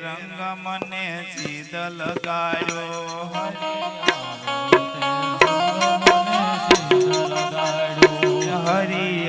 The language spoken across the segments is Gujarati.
રંગ મને સીધ લગાડ્યો હરી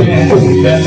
લગાડ્યો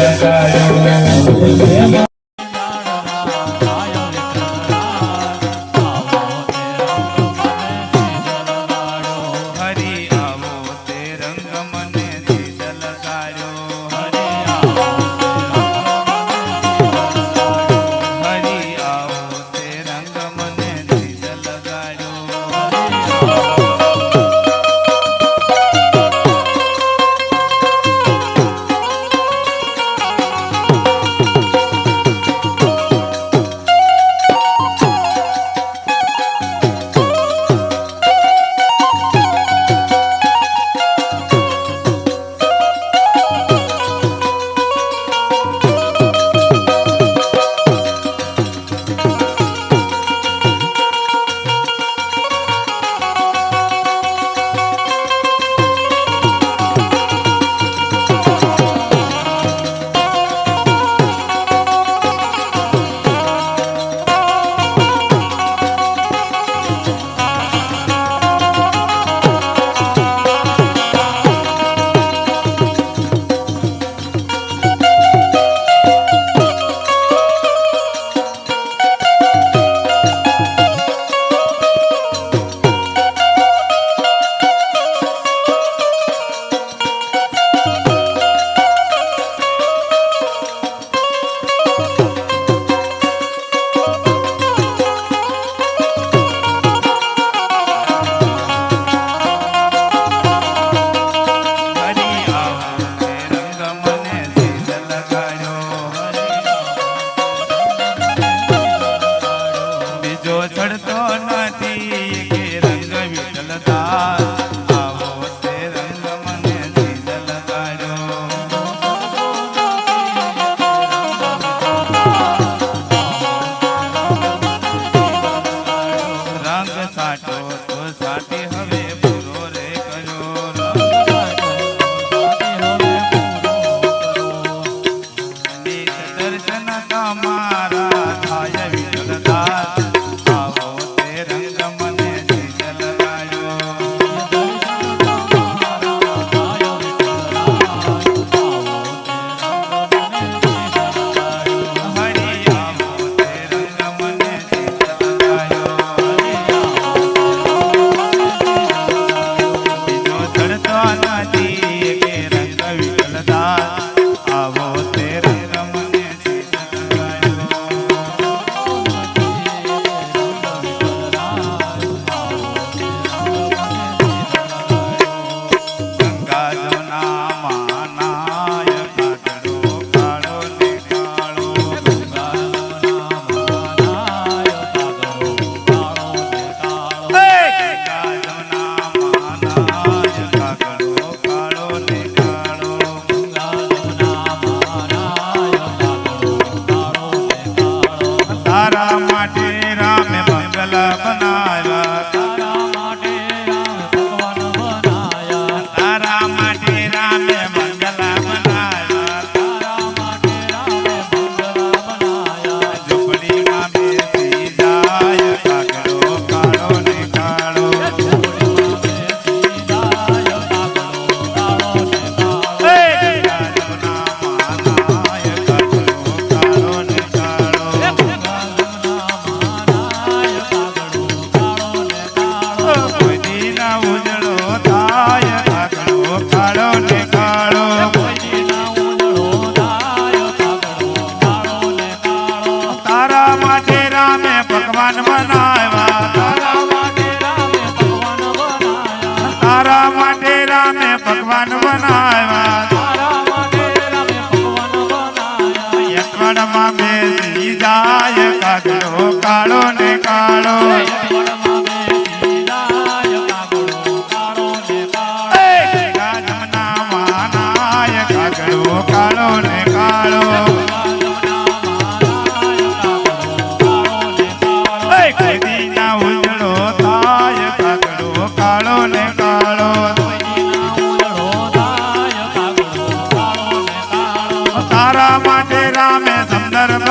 ભગવાન બનાવ્યા.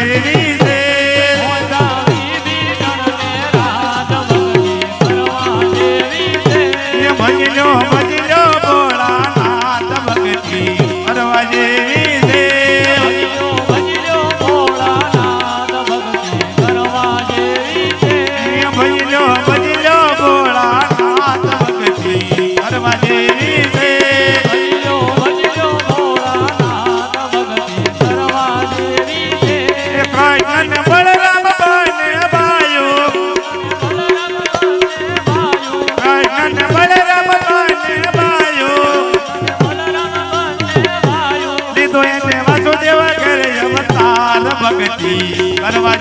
Yeah.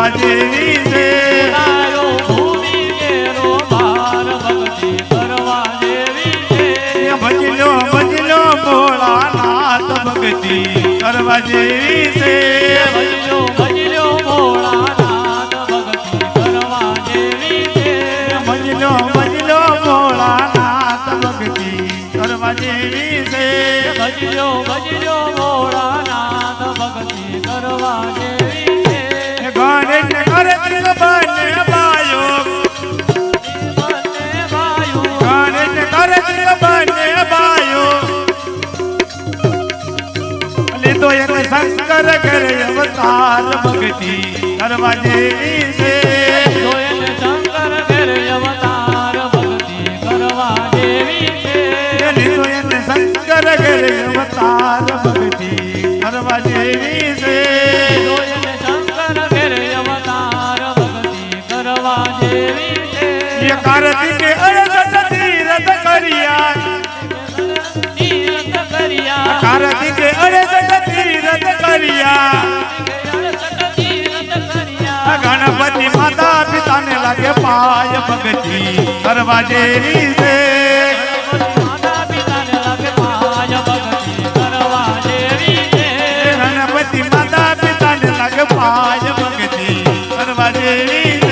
કરવા જેવી છે. ભજલો ભજલો ભોળાનાથ ભક્તિ કરવા જેવી છે. ભજલો ભજલો ભોળાનાથ ભક્તિ કરવા જેવી છે ભજલો ભજલો ભોળાનાથ શંકર કરે અવતાર ભક્તિ કરવા જેવી છે. શંકર કરે અવતાર ભક્તિ કરવા જેવી છે. શંકર કરે અવતાર ભક્તિ કરવા જેવી છે. કે પાય ભગતી કરવા જેવી છે ગણપતિ માતા પિતાને લાગે પાય ભગતી કરવા જેવી